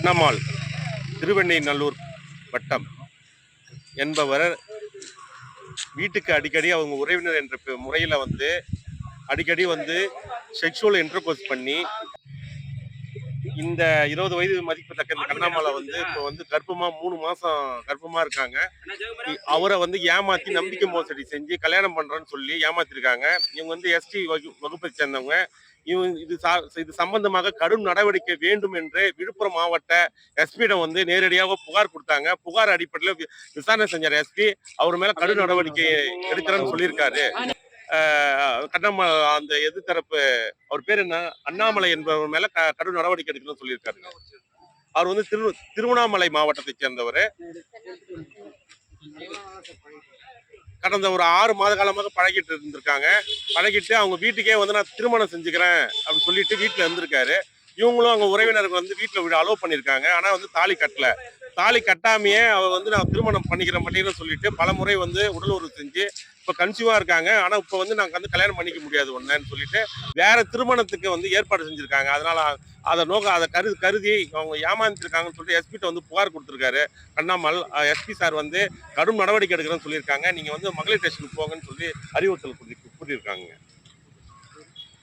அண்ணம்மாள் திருவெண்ணைநல்லூர் வட்டம் என்பவர் வீட்டுக்கு அடிக்கடி அவங்க உறவினர் என்ற பெ- வந்து அடிக்கடி வந்து செக்ஷுவல் இன்டர்கோர்ஸ் பண்ணி இந்த இருபது வயது மதிப்பத்தக்க இந்த கண்ணாமலை வந்து இப்போ வந்து கர்ப்பமா மூணு மாசம் கர்ப்பமா இருக்காங்க. அவரை வந்து ஏமாத்தி நம்பிக்கை மோசடி செஞ்சு கல்யாணம் பண்றேன்னு சொல்லி ஏமாத்திருக்காங்க. இவங்க வந்து எஸ்டி வகுப்பை சேர்ந்தவங்க. இவங்க இது இது சம்பந்தமாக கடும் நடவடிக்கை வேண்டும் என்று விழுப்புரம் மாவட்ட எஸ்பியிடம் வந்து நேரடியாக புகார் கொடுத்தாங்க. புகார் அடிப்படையில் விசாரணை செஞ்சார் எஸ்பி அவர் மேல கடும் நடவடிக்கை எடுக்கிறேன்னு சொல்லியிருக்காரு. கண்ணம்மா அந்த எதிர்த்தரப்பு அவர் பேர் என்ன? அண்ணாமலை என்பவர் மேல க- கடும் நடவடிக்கை எடுக்கணும்னு சொல்லியிருக்காருங்க. அவர் வந்து திரு திருவண்ணாமலை மாவட்டத்தை சேர்ந்தவர். கடந்த ஒரு ஆறு மாத காலமாக பழகிட்டு இருந்திருக்காங்க. பழகிட்டு அவங்க வீட்டுக்கே வந்து நான் திருமணம் செஞ்சுக்கிறேன் அப்படின்னு சொல்லிட்டு வீட்டில் இருந்திருக்காரு. இவங்களும் அவங்க உறவினர்கள் வந்து வீட்டில் விட அலோவ் பண்ணியிருக்காங்க. ஆனால் வந்து தாலி கட்டல. தாலி கட்டாமையே அவர் வந்து நான் திருமணம் பண்ணிக்கிறேன் மாட்டேன்னு சொல்லிட்டு பல முறை வந்து உடல் உறவு செஞ்சு இப்போ கன்சியூவா இருக்காங்க. ஆனால் இப்போ வந்து நாங்கள் வந்து கல்யாணம் பண்ணிக்க முடியாது ஒன்றுன்னு சொல்லிட்டு வேற திருமணத்துக்கு வந்து ஏற்பாடு செஞ்சுருக்காங்க. அதனால அதை நோக்க அதை கருதி கருதி அவங்க ஏமாந்துருக்காங்கன்னு சொல்லிட்டு எஸ்பிட்ட வந்து புகார் கொடுத்துருக்காரு. கண்ணாமல் எஸ்பி சார் வந்து கடும் நடவடிக்கை எடுக்கிறேன்னு சொல்லியிருக்காங்க. நீங்கள் வந்து மகளிர் ஸ்டேஷனுக்கு போங்கன்னு சொல்லி அறிவுறுத்தல் கூறியிருக்காங்க.